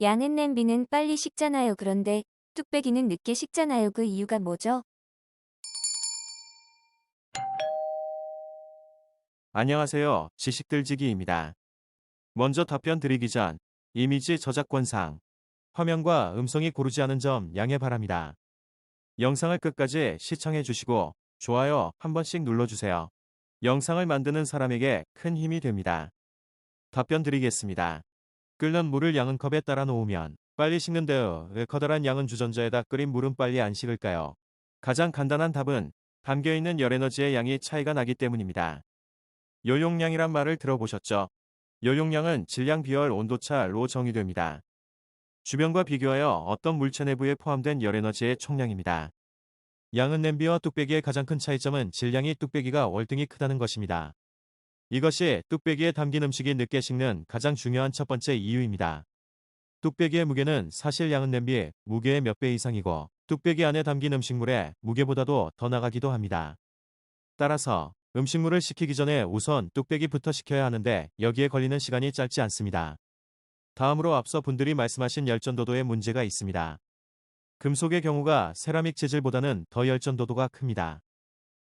양은 냄비는 빨리 식잖아요. 그런데 뚝배기는 늦게 식잖아요. 그 이유가 뭐죠? 안녕하세요. 지식들지기입니다. 먼저 답변 드리기 전 이미지 저작권상 화면과 음성이 고르지 않은 점 양해 바랍니다. 영상을 끝까지 시청해 주시고 좋아요 한 번씩 눌러주세요. 영상을 만드는 사람에게 큰 힘이 됩니다. 답변 드리겠습니다. 끓는 물을 양은 컵에 따라 놓으면 빨리 식는데요. 왜 커다란 양은 주전자에다 끓인 물은 빨리 안 식을까요? 가장 간단한 답은 담겨있는 열에너지의 양이 차이가 나기 때문입니다. 요용량이란 말을 들어보셨죠? 요용량은 질량 비열 온도차로 정의됩니다. 주변과 비교하여 어떤 물체 내부에 포함된 열에너지의 총량입니다. 양은 냄비와 뚝배기의 가장 큰 차이점은 질량이 뚝배기가 월등히 크다는 것입니다. 이것이 뚝배기에 담긴 음식이 늦게 식는 가장 중요한 첫 번째 이유입니다. 뚝배기의 무게는 사실 양은 냄비의 무게의 몇 배 이상이고 뚝배기 안에 담긴 음식물의 무게보다도 더 나가기도 합니다. 따라서 음식물을 식히기 전에 우선 뚝배기부터 식혀야 하는데 여기에 걸리는 시간이 짧지 않습니다. 다음으로 앞서 분들이 말씀하신 열전도도에 문제가 있습니다. 금속의 경우가 세라믹 재질보다는 더 열전도도가 큽니다.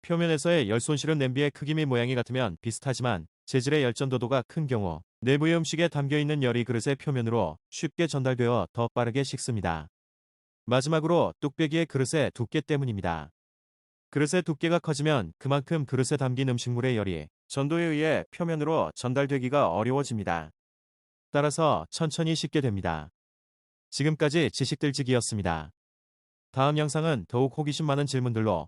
표면에서의 열 손실은 냄비의 크기 및 모양이 같으면 비슷하지만 재질의 열전도도가 큰 경우 내부의 음식에 담겨있는 열이 그릇의 표면으로 쉽게 전달되어 더 빠르게 식습니다. 마지막으로 뚝배기의 그릇의 두께 때문입니다. 그릇의 두께가 커지면 그만큼 그릇에 담긴 음식물의 열이 전도에 의해 표면으로 전달되기가 어려워집니다. 따라서 천천히 식게 됩니다. 지금까지 지식들지기였습니다. 다음 영상은 더욱 호기심 많은 질문들로